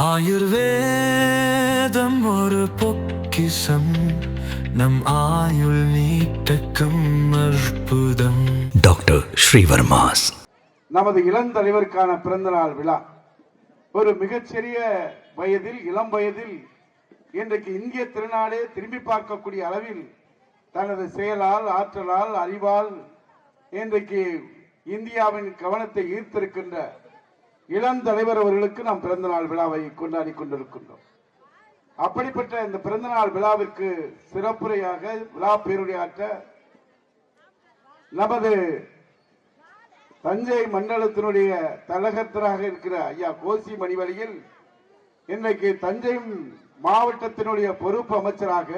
ஆயுர்வேதம் ஒரு பொக்கிஷம். நம் ஆயுள் நீட்டக்கும் அற்புதம். டாக்டர் ஸ்ரீவர்மாஸ். நமது இளம் தலைவருக்கான பிறந்தநாள் விழா. ஒரு மிகச்சிறிய வயதில் இளம் வயதில் இன்றைக்கு இந்திய திருநாடே திரும்பி பார்க்கக்கூடிய அளவில் தனது செயலால் ஆற்றலால் அறிவால் இன்றைக்கு இந்தியாவின் கவனத்தை ஈர்த்திருக்கின்ற இளம் தலைவர் அவர்களுக்கு நாம் பிறந்தநாள் விழாவை கொண்டாடி கொண்டிருக்கின்றோம். அப்படிப்பட்ட இந்த பிறந்தநாள் விழாவிற்கு சிறப்புரையாக விழா பேருரையாற்ற நமது தஞ்சை மண்டலத்தினுடைய தலகத்தராக இருக்கிற ஐயா கோசி மணிவழியில் இன்றைக்கு தஞ்சை மாவட்டத்தினுடைய பொறுப்பு அமைச்சராக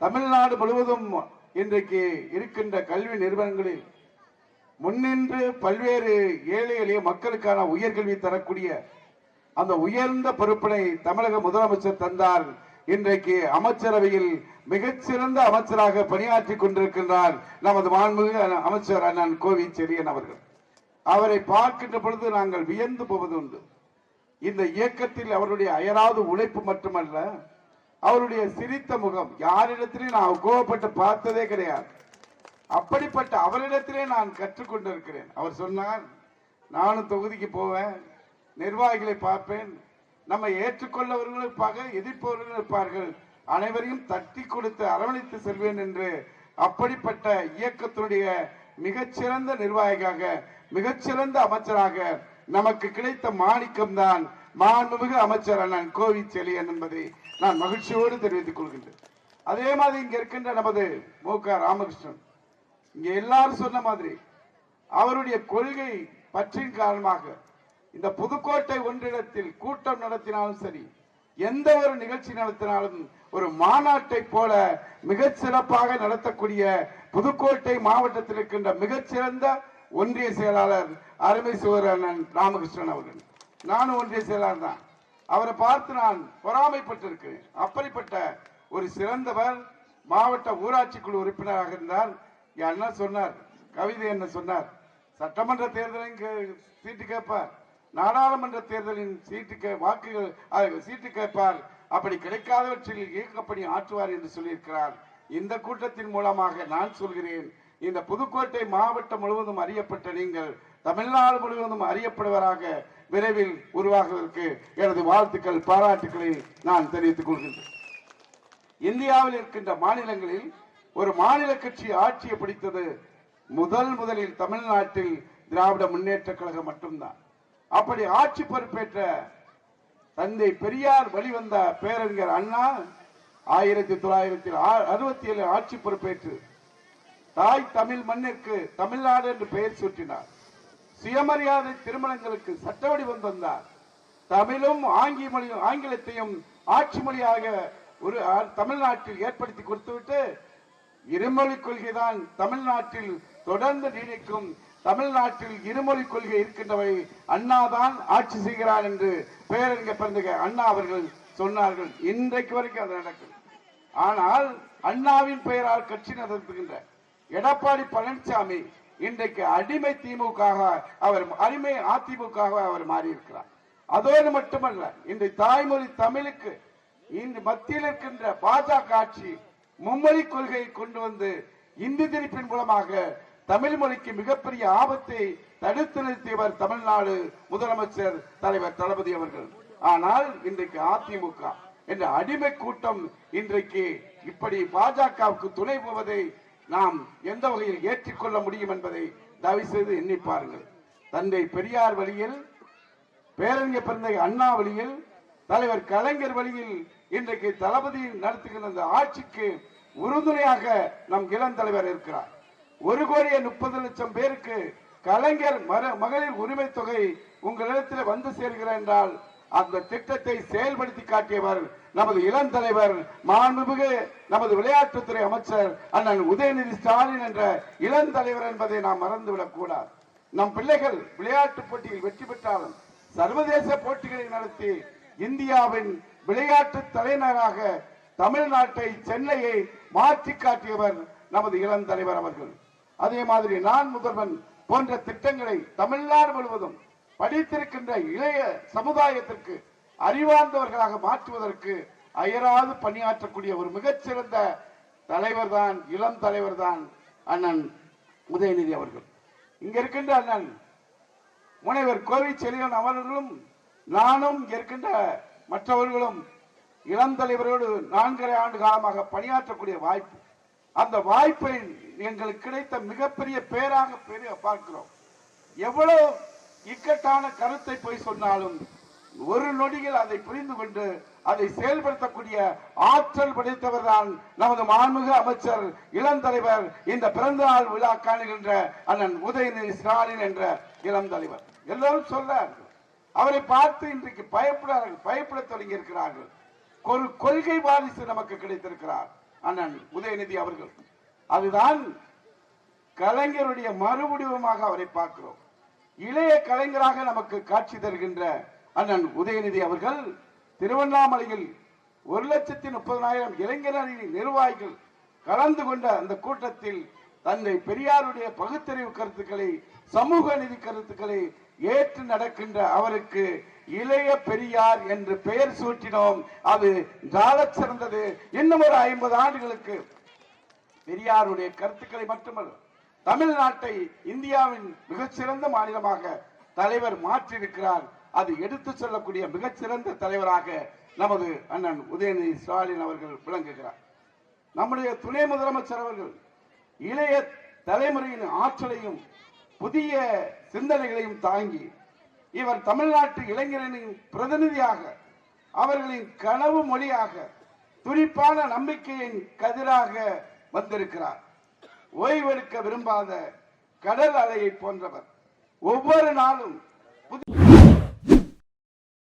தமிழ்நாடு முழுவதும் இன்றைக்கு இருக்கின்ற கல்வி நிறுவனங்களில் முன்னின்று பல்வேறு ஏழை எளிய மக்களுக்கான உயர்கல்வி தரக்கூடிய அந்த உயர்ந்த பொறுப்பினை தமிழக முதலமைச்சர் தந்தார். இன்றைக்கு அமைச்சரவையில் மிகச்சிறந்த அமைச்சராக பணியாற்றி கொண்டிருக்கின்றார் நமது மாண்புமிகு அமைச்சர் அண்ணன் கோவி செரியன் அவர்கள். அவரை பார்க்கின்ற பொழுது நாங்கள் வியந்து போவது உண்டு. இந்த இயக்கத்தில் அவருடைய அயராது உழைப்பு மட்டுமல்ல அவருடைய சிரித்த முகம் யாரிடத்திலும் நான் கோவப்பட்டு பார்த்ததே கிடையாது. அப்படிப்பட்ட அவரிடத்திலே நான் கற்றுக்கொண்டிருக்கிறேன். அவர் சொன்னார் நானும் தொகுதிக்கு போவேன் நிர்வாகிகளை பார்ப்பேன். நம்ம ஏற்றுக்கொள்ளவர்களும் இருப்பாங்க எதிர்ப்பவர்களும் இருப்பார்கள் அனைவரையும் தட்டி கொடுத்து அரவணைத்து செல்வேன் என்று அப்படிப்பட்ட இயக்கத்தினுடைய மிகச்சிறந்த நிர்வாகியாக மிகச்சிறந்த அமைச்சராக நமக்கு கிடைத்த மாணிக்கம் தான் மாண்புமிகு அமைச்சர் அண்ணன் கோவி செலியன் என்பதை நான் மகிழ்ச்சியோடு தெரிவித்துக் கொள்கின்றேன். அதே மாதிரி இங்க இருக்கின்ற நமது மு க ராமகிருஷ்ணன். இங்க எல்லாரும் சொன்ன மாதிரி அவருடைய கொள்கை பற்றின் காரணமாக இந்த புதுக்கோட்டை ஒன்றிடத்தில் கூட்டம் நடத்தினாலும் சரி எந்த ஒரு நிகழ்ச்சி நடத்தினாலும் ஒரு மாநாட்டை போல மிகச் சிறப்பாக நடத்தக்கூடிய புதுக்கோட்டை மாவட்டத்தில் இருக்கின்ற மிகச்சிறந்த ஒன்றிய செயலாளர் அருமை சுவரண்ணன் ராமகிருஷ்ணன் அவர்கள். நானும் ஒன்றிய செயலாளர் தான். அவரை பார்த்து நான் பொறாமைப்பட்டிருக்கிறேன். அப்படிப்பட்ட ஒரு சிறந்தவர் மாவட்ட ஊராட்சி குழு உறுப்பினராக இருந்தார். அண்ணா சொன்னார். கவிதை என்ன சொன்னார். சட்டமன்ற தேர்தலின் கே- சீட்டு கேட்பார். நாடாளுமன்ற தேர்தலின் சீட்டு கே- வாக்குகள் சீட்டு கேட்பார். அப்படி கிடைக்காதவற்றில் இயக்கப்பணி ஆற்றுவார் என்று சொல்லியிருக்கிறார். இந்த கூட்டத்தின் மூலமாக நான் சொல்கிறேன். இந்த புதுக்கோட்டை மாவட்டம் முழுவதும் அறியப்பட்ட நீங்கள் தமிழ்நாடு முழுவதும் அறியப்படுவராக விரைவில் உருவாகுவதற்கு எனது வாழ்த்துக்கள் பாராட்டுக்களை நான் தெரிவித்துக் கொள்கின்றேன். இந்தியாவில் இருக்கின்ற மாநிலங்களில் ஒரு மாநில கட்சி ஆட்சியை பிடித்தது முதல் முதலில் தமிழ்நாட்டில் திராவிட முன்னேற்ற கழகம் மட்டும்தான். அப்படி ஆட்சி பொறுப்பேற்ற தந்தை பெரியார் வழிவந்த பேரறிஞர் அண்ணா ஆயிரத்தி தொள்ளாயிரத்தி அறுபத்தி ஏழு ஆட்சி பொறுப்பேற்று தாய் தமிழ் மண்ணிற்கு தமிழ்நாடு என்று பெயர் சூட்டினார். சுயமரியாதை திருமணங்களுக்கு சட்ட வடிவம் தந்தார். தமிழும் ஆங்கில மொழியும் ஆங்கிலத்தையும் ஆட்சி மொழியாக ஒரு தமிழ்நாட்டில் ஏற்படுத்தி கொடுத்துவிட்டு இருமொழி கொள்கைதான் தமிழ்நாட்டில் தொடர்ந்து நீடிக்கும். தமிழ்நாட்டில் இருமொழி கொள்கை இருக்கின்றவை அண்ணாதான் ஆட்சி செய்கிறார் என்று பேரறிஞர் பிறந்த அண்ணா அவர்கள் சொன்னார்கள். இன்றைக்கு வரைக்கும் அது நடக்கும். ஆனால் அண்ணாவின் பெயரால் கட்சி நடத்துகின்ற எடப்பாடி பழனிசாமி இன்றைக்கு அடிமை திமுக அவர் அடிமை அதிமுக அவர் மாறி இருக்கிறார் அதோடு மட்டுமல்ல இன்றைய தாய்மொழி தமிழுக்கு இன்று மத்தியில் இருக்கின்ற பாஜக ஆட்சி மும்மொழி கொள்கையை கொண்டு வந்து இந்தி திணிப்பின் மூலமாக தமிழ் மொழிக்கு மிகப்பெரிய ஆபத்தை தடுத்து நிறுத்தியவர் தமிழ்நாடு முதலமைச்சர் தலைவர் தளபதி அவர்கள். ஆனால் இன்றைக்கு அதிமுக என்ற அடிமை கூட்டம் இன்றைக்கு இப்படி பாஜகவுக்கு துணை போவதை நாம் எந்த வகையில் ஏற்றுக்கொள்ள முடியும் என்பதை தயவு செய்து எண்ணி பாருங்கள். தந்தை பெரியார் வழியில் பேரறிஞர் பிறந்த அண்ணா வழியில் தலைவர் கலைஞர் வழியில் இன்றைக்கு தளபதி நடத்துகின்ற இந்த ஆட்சிக்கு உறுதுணையாக நம் இளம் தலைவர் இருக்கிறார். ஒரு கோடியே முப்பது லட்சம் பேருக்கு கலைஞர் மகளிர் உரிமை தொகை உங்களிடத்தில் வந்து சேர்கிறார் என்றால் அந்த திட்டத்தை செயல்படுத்தி காட்டியவர் நமது இளம் தலைவர் மாண்புமிகு நமது விளையாட்டுத்துறை அமைச்சர் அண்ணன் உதயநிதி ஸ்டாலின் என்ற இளம் தலைவர் என்பதை நாம் மறந்துவிடக் கூடாது. நம் பிள்ளைகள் விளையாட்டு போட்டியில் வெற்றி பெற்றாலும் சர்வதேச போட்டிகளை நடத்தி இந்தியாவின் விளையாட்டு தலைநகராக தமிழ்நாட்டை சென்னையை மாற்றி காட்டியவர் நமது இளம் தலைவர் அவர்கள். அதே மாதிரி நான் முதல்வன் போன்ற திட்டங்களை தமிழ்நாடு முழுவதும் படித்திருக்கின்ற இளைய சமுதாயத்திற்கு அறிவார்ந்தவர்களாக மாற்றுவதற்கு அயராது பணியாற்றக்கூடிய ஒரு மிகச்சிறந்த தலைவர் தான் இளம் தலைவர் தான் அண்ணன் உதயநிதி அவர்கள். இங்க இருக்கின்ற அண்ணன் முனைவர் கோவை செழியன் அவர்களும் நானும் இருக்கின்ற மற்றவர்களும் இளம் தலைவரோடு நான்கரை ஆண்டு காலமாக பணியாற்றக்கூடிய வாய்ப்பு. அந்த வாய்ப்பை எங்களுக்கு கிடைத்த மிகப்பெரிய பேராக பெரிய பார்க்கிறோம். எவ்வளவு இக்கட்டான கருத்தை போய் சொன்னாலும் ஒரு நொடியில் அதை புரிந்து கொண்டு அதை செயல்படுத்தக்கூடிய ஆற்றல் படைத்தவர் தான் நமது மாண்புமிகு அமைச்சர் இளம் தலைவர் இந்த பிறந்த நாள் விழா காணுகின்ற அண்ணன் உதயநிதி ஸ்டாலின் என்ற இளம் தலைவர். எல்லாரும் சொல்றார்கள். அவரை பார்த்து இன்றைக்கு பயப்படார்கள் பயப்பட தொடங்கி இருக்கிறார்கள் ஒரு கொள்கை வாரிசு நமக்கு கிடைத்திருக்கிறார். அண்ணன் உதயநிதி அவர்கள். அதுதான் கலைஞருடைய மறுபடிவமாக அவரை பார்க்கிறோம். இளைய கலைஞராக நமக்கு காட்சி தருகின்ற அண்ணன் உதயநிதி அவர்கள் திருவண்ணாமலையில் ஒரு லட்சத்தி முப்பதனாயிரம் இளைஞரின் நிர்வாகிகள் கலந்து கொண்ட அந்த கூட்டத்தில் தந்தை பெரியாருடைய பகுத்தறிவு கருத்துக்களை சமூக நிதி கருத்துக்களை ஏற்று நடக்கின்ற அவருக்கு இளைய பெரியார் என்று பெயர் சூட்டினோம். அது கால சிறந்தது. இன்னும் ஒரு ஐம்பது ஆண்டுகளுக்கு பெரியாருடைய கருத்துக்களை மட்டுமல்ல தமிழ்நாட்டை இந்தியாவின் மிகச்சிறந்த மாநிலமாக தலைவர் மாற்றியிருக்கிறார். அது எடுத்து சொல்லக்கூடிய மிகச்சிறந்த தலைவராக நமது அண்ணன் உதயநிதி ஸ்டாலின் அவர்கள் விளங்குகிறார். நம்முடைய துணை முதலமைச்சர் அவர்கள் இளைய தலைமுறையின் ஆற்றலையும் புதிய சிந்தனைகளையும் தாங்கி இவர் தமிழ்நாட்டு இளைஞர்களின் பிரதிநிதியாக அவர்களின் கனவு மொழியாக துடிப்பான நம்பிக்கையின் கதிராக வந்திருக்கிறார். ஓய்வெடுக்க விரும்பாத கடல் அலையை போன்றவர். ஒவ்வொரு நாளும் புதிய